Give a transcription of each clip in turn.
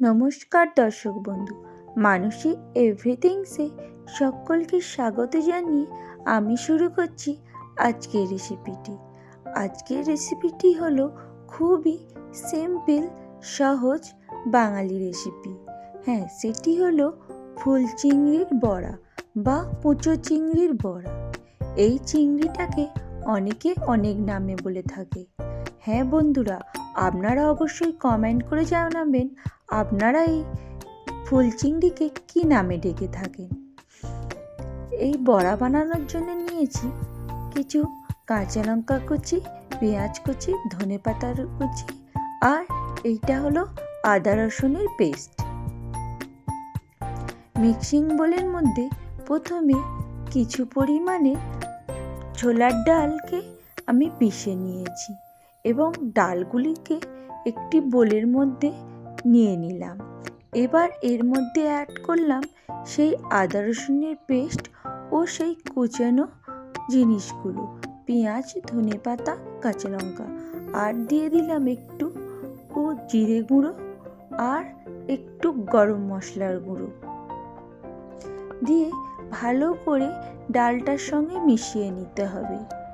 নমস্কার দর্শক বন্ধু। মানসী এভরিথিংসে সকলকে স্বাগত জানিয়ে আমি শুরু করছি আজকের রেসিপিটি। আজকের রেসিপিটি হলো খুবই সিম্পল, সহজ বাঙালি রেসিপি। হ্যাঁ সেটি হলো ফুল চিংড়ির বড়া বা পুচো চিংড়ির বড়া। এই চিংড়িটাকে অনেকে অনেক নামে বলে থাকে। হ্যাঁ বন্ধুরা আপনারা অবশ্যই কমেন্ট করে জানাবেন আপনারা এই ফুল চিংড়িকে কী নামে ডেকে থাকেন। এই বড়া বানানোর জন্য নিয়েছি কিছু কাঁচা লঙ্কা কুচি, পেঁয়াজ কুচি, ধনে পাতার কুচি আর এইটা হলো আদা রসুনের পেস্ট মিক্সিং বোলের মধ্যে প্রথমে কিছু পরিমাণে ছোলার ডালকে আমি পিষে নিয়েছি। এবং ডালগুলিকে একটি বোলের মধ্যে নিয়ে নিলাম। এবার এর মধ্যে অ্যাড করলাম সেই আদা রসুনের পেস্ট ও সেই কুচানো জিনিসগুলো। পেঁয়াজ, ধনে পাতা, কাঁচা লঙ্কা। আর দিয়ে দিলাম একটু ও জিরে গুঁড়ো আর একটু গরম মশলার গুঁড়ো। দিয়ে ভালো করে ডালটার সঙ্গে মিশিয়ে নিতে হবে।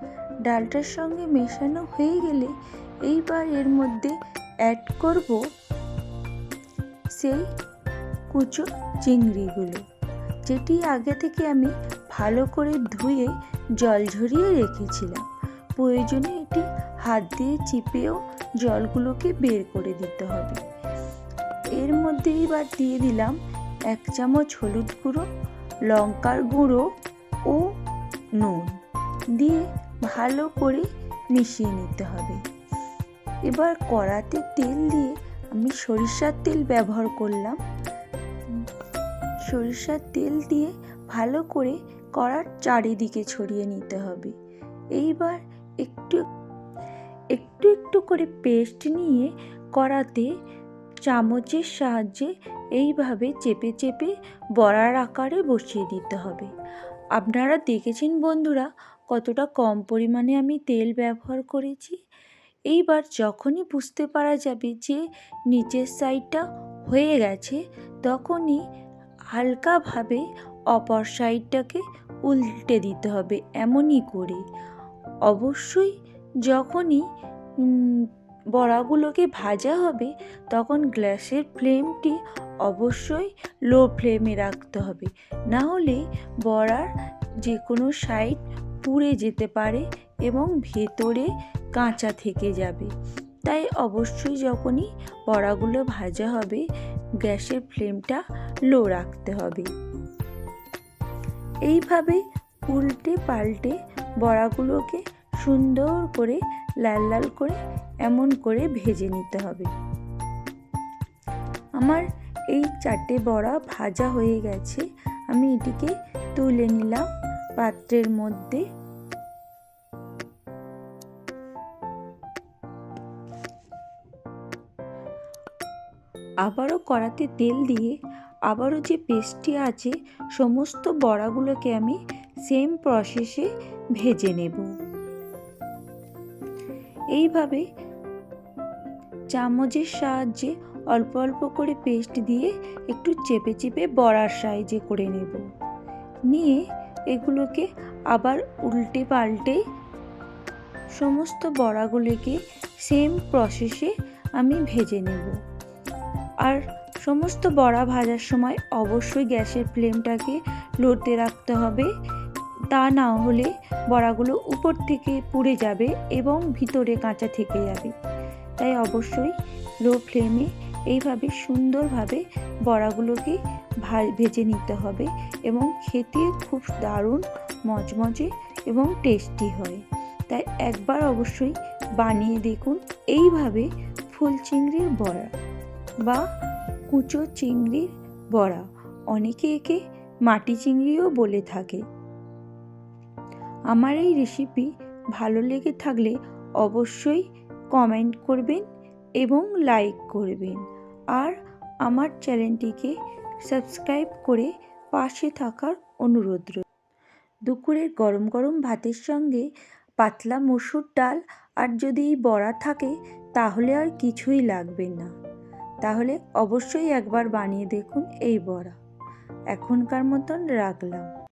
ডালটার সঙ্গে মেশানো হয়ে গেলে এইবার এর মধ্যে অ্যাড করব সেই কুচো চিংড়িগুলো, যেটি আগে থেকে আমি ভালো করে ধুয়ে জল ঝরিয়ে রেখেছিলাম। প্রয়োজনে এটি হাত দিয়ে চিপেও জলগুলোকে বের করে দিতে হবে। এর মধ্যে এবার দিয়ে দিলাম এক চামচ হলুদ গুঁড়ো, লঙ্কার গুঁড়ো ও নুন। দিয়ে ভালো করে মিশিয়ে নিতে হবে। এবার কড়াতে তেল দিয়ে আমি সরিষার তেল ব্যবহার করলাম। সরিষার তেল দিয়ে ভালো করে কড়ার চারিদিকে ছড়িয়ে নিতে হবে। এইবার একটু একটু একটু করে পেস্ট নিয়ে কড়াতে চামচের সাহায্যে এইভাবে চেপে চেপে বড়ার আকারে বসিয়ে দিতে হবে। আপনারা দেখেছেন বন্ধুরা কতটা কম পরিমাণে আমি তেল ব্যবহার করেছি, এইবার যখনই বুঝতে পারা যাবে যে নিচের সাইডটা হয়ে গেছে, তখনই হালকাভাবে অপর সাইডটাকে উল্টে দিতে হবে এমনই করে। অবশ্যই যখনই বড়াগুলোকে ভাজা হবে, তখন গ্যাসের ফ্লেমটি অবশ্যই লো ফ্লেমে রাখতে হবে। না হলে বড়ার যে কোনো সাইড পুড়ে যেতে পারে এবং ভেতরে কাঁচা থেকে যাবে। তাই অবশ্যই যখনই বড়াগুলো ভাজা হবে, গ্যাসের ফ্লেমটা লো রাখতে হবে। এইভাবে উল্টে পাল্টে বড়াগুলোকে সুন্দর করে লাল লাল করে এমন করে ভেজে নিতে হবে। আমার এই চারটে বড়া ভাজা হয়ে গেছে, আমি এটিকে তুলে নিলাম। পাত্রের মধ্যে। আবারও কড়াতে তেল দিয়ে আবারও যে পেস্টটি আছে, সমস্ত বড়াগুলোকে আমি সেম প্রসেসে ভেজে নেব। এইভাবে চামচের সাহায্যে অল্প অল্প করে পেস্ট দিয়ে একটু চেপে চেপে বড়ার সাইজে করে নেব। নিয়ে এগুলোকে আবার উল্টে পাল্টে সমস্ত বড়াগুলিকে সেম প্রসেসে আমি ভেজে নেব। আর সমস্ত বড়া ভাজার সময় অবশ্যই গ্যাসের ফ্লেমটাকে লড়তে রাখতে হবে। তা না হলে বড়াগুলো উপর থেকে পুড়ে যাবে এবং ভিতরে কাঁচা থেকে যাবে। তাই অবশ্যই লো ফ্লেমে এইভাবে সুন্দরভাবে বড়াগুলোকে ভেজে নিতে হবে এবং খেতে খুব দারুণ, মজমজে এবং টেস্টি হয়। তাই একবার অবশ্যই বানিয়ে দেখুন এইভাবে ফুল চিংড়ির বড়া বা কুচো চিংড়ির বড়া। অনেকে একে মাটি চিংড়িও বলে থাকে। আমার এই রেসিপি ভালো লেগে থাকলে অবশ্যই কমেন্ট করবেন এবং লাইক করবেন। আর আমার চ্যানেলটিকে সাবস্ক্রাইব করে পাশে থাকার অনুরোধ দুপুরের গরম গরম ভাতের সঙ্গে পাতলা মসুর ডাল আর যদি বড়া থাকে, তাহলে আর কিছুই লাগবে না। তাহলে অবশ্যই একবার বানিয়ে দেখুন এই বড়া। এখনকার মতন রাখলাম।